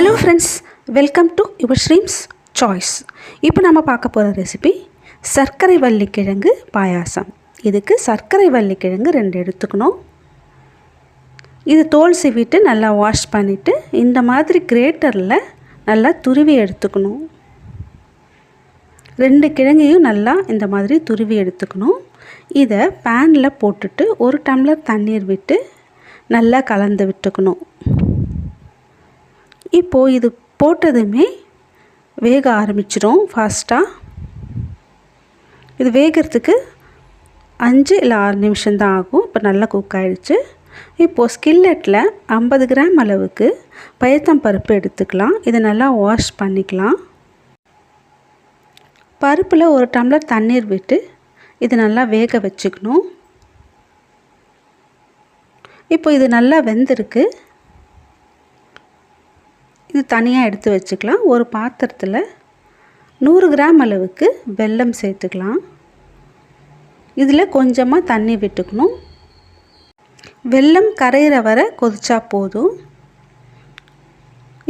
Hello friends welcome to your streams choice இப்போ நம்ம பார்க்க போகிற ரெசிபி சர்க்கரை வள்ளிக்கிழங்கு பாயாசம். இதுக்கு சர்க்கரை வள்ளிக்கிழங்கு ரெண்டு எடுத்துக்கணும். இது தோல் சிவிட்டு நல்லா வாஷ் பண்ணிவிட்டு இந்த மாதிரி கிரேட்டரில் நல்லா துருவி எடுத்துக்கணும். ரெண்டு கிழங்கையும் நல்லா இந்த மாதிரி துருவி எடுத்துக்கணும். இதை பேனில் போட்டுட்டு ஒரு டம்ளர் தண்ணீர் விட்டு நல்லா கலந்து விட்டுக்கணும். இப்போது இது போட்டதுமே வேக ஆரம்பிச்சிடும் ஃபாஸ்ட்டாக இது வேகிறதுக்கு அஞ்சு இல்லை ஆறு நிமிஷம்தான் ஆகும். இப்போ நல்லா குக் ஆகிடுச்சு இப்போது ஸ்கில்லெட்டில் ஐம்பது கிராம் அளவுக்கு பயத்தம் பருப்பு எடுத்துக்கலாம். இதை நல்லா வாஷ் பண்ணிக்கலாம். பருப்பில் ஒரு டம்ளர் தண்ணீர் விட்டு இது நல்லா வேக வச்சுக்கணும். இப்போ இது நல்லா வெந்திருக்கு. இது தனியாக எடுத்து வச்சுக்கலாம். ஒரு பாத்திரத்தில் நூறு கிராம் அளவுக்கு வெல்லம் சேர்த்துக்கலாம். இதில் கொஞ்சமாக தண்ணி விட்டுக்கணும். வெல்லம் கரையிற வரை கொதிச்சா போதும்.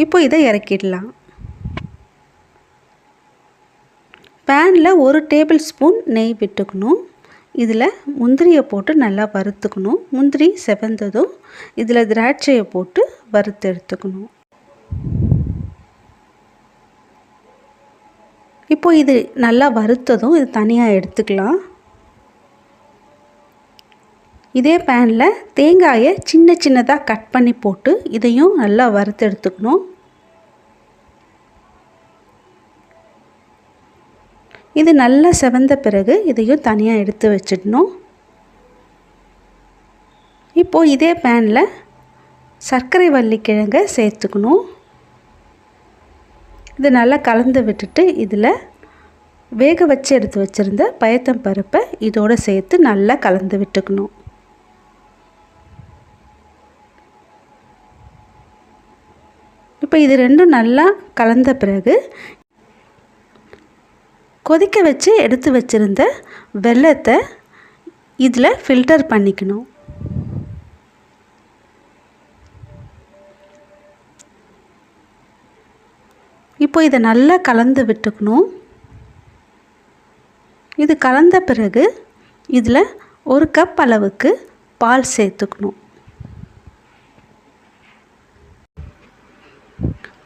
இப்போ இதை இறக்கிடலாம். பேனில் ஒரு டேபிள் ஸ்பூன் நெய் விட்டுக்கணும். இதில் முந்திரியை போட்டு நல்லா வறுத்துக்கணும். முந்திரி செவந்ததும் இதில் திராட்சையை போட்டு வறுத்து எடுத்துக்கணும். இப்போ இது நல்லா வறுத்ததும் இது தனியாக எடுத்துக்கலாம். இதே பேனில் தேங்காயை சின்ன சின்னதாக கட் பண்ணி போட்டு இதையும் நல்லா வறுத்து எடுத்துக்கணும். இது நல்லா செவந்த பிறகு இதையும் தனியாக எடுத்து வச்சிடணும். இப்போது இதே பேனில் சர்க்கரை வள்ளிக்கிழங்கை சேர்த்துக்கணும். இது நல்லா கலந்து விட்டுட்டு இதில் வேக வச்சு எடுத்து வச்சுருந்த பயத்தம் பருப்பை இதோடு சேர்த்து நல்லா கலந்து விட்டுக்கணும். இப்போ இது ரெண்டும் நல்லா கலந்த பிறகு கொதிக்க வச்சு எடுத்து வச்சுருந்த வெள்ளத்தை இதில் ஃபில்டர் பண்ணிக்கணும். இப்போ இதை நல்லா கலந்து விட்டுக்கணும். இது கலந்த பிறகு இதில் ஒரு கப் அளவுக்கு பால் சேர்த்துக்கணும்.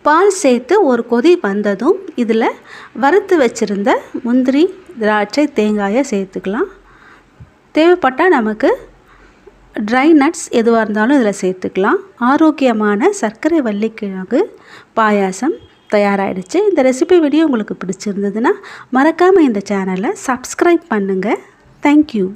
பால் சேர்த்து ஒரு கொதி வந்ததும் இதில் வறுத்து வச்சுருந்த முந்திரி திராட்சை தேங்காயை சேர்த்துக்கலாம். தேவைப்பட்டால் நமக்கு ட்ரை நட்ஸ் எதுவாக இருந்தாலும் இதில் சேர்த்துக்கலாம். ஆரோக்கியமான சர்க்கரை வள்ளிக்கிழங்கு பாயாசம் தயாராகிடுச்சு இந்த ரெசிபி வீடியோ உங்களுக்கு பிடிச்சிருந்ததுன்னா மறக்காமல் இந்த சேனலை சப்ஸ்கிரைப் பண்ணுங்கள் தேங்க்யூ